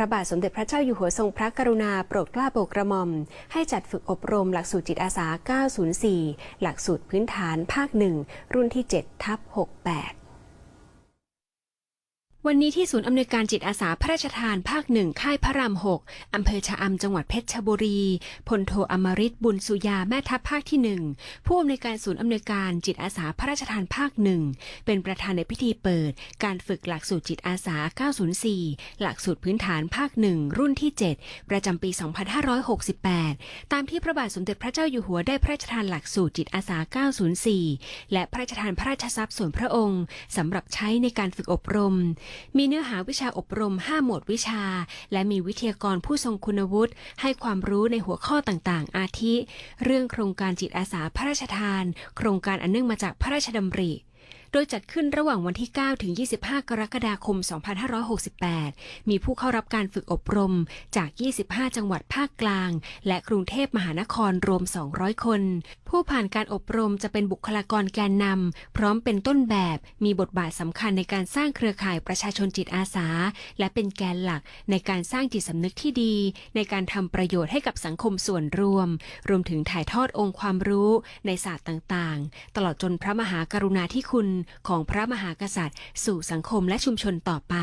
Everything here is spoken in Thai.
พระบาทสมเด็จพระเจ้าอยู่หัวทรงพระกรุณาโปรดเกล้าโปรดกระหม่อม ให้จัดฝึกอบรมหลักสูตรจิตอาสา 904 หลักสูตรพื้นฐานภาค1รุ่นที่ 7 ทับ 68 วันนี้ที่ศูนย์อำนวยการจิตอาสาพระราชทานภาคหนึ่งค่ายพระรามหกอำเภอชะอำจังหวัดเพชรบุรีพลโทอมริตบุญสุยาแม่ทัพภาคที่หนึ่งผู้อำนวยการศูนย์อำนวยการจิตอาสาพระราชทานภาคหนึ่งเป็นประธานในพิธีเปิด การฝึกหลักสูตรจิตอาสา 904 หลักสูตรพื้นฐานภาคหนึ่งรุ่นที่ 7 ประจำปี 2568 ตามที่พระบาทสมเด็จพระเจ้าอยู่หัวได้พระราชทานหลักสูตรจิตอาสา 904 และพระราชทานพระราชทรัพย์ส่วนพระองค์สำหรับใช้ในการฝึกอบรมมีเนื้อหาวิชาอบรม 5 หมวดวิชา และมีวิทยากรผู้ทรงคุณวุฒิ ให้ความรู้ในหัวข้อต่างๆ อาทิ เรื่องโครงการจิตอาสาพระราชทาน โครงการอันเนื่องมาจากพระราชดำริ โดยจัดขึ้นระหว่างวันที่ 9 ถึง 25 กรกฎาคม 2568 มีผู้เข้ารับการฝึกอบรมจาก 25 จังหวัดภาคกลาง และกรุงเทพมหานครรวม 200 คน ผู้ผ่านการอบรมจะเป็นบุคลากรแกนนำพร้อมเป็นต้นแบบ มีบทบาทสำคัญในการสร้างเครือข่ายประชาชนจิตอาสา และเป็นแกนหลักในการสร้างจิตสำนึกที่ดี ในการทำประโยชน์ให้กับสังคมส่วนรวม รวมถึงถ่ายทอดองค์ความรู้ในศาสตร์ต่างๆ ตลอดจนพระมหากรุณาธิคุณของพระมหากษัตริย์ สู่สังคมและชุมชนต่อไป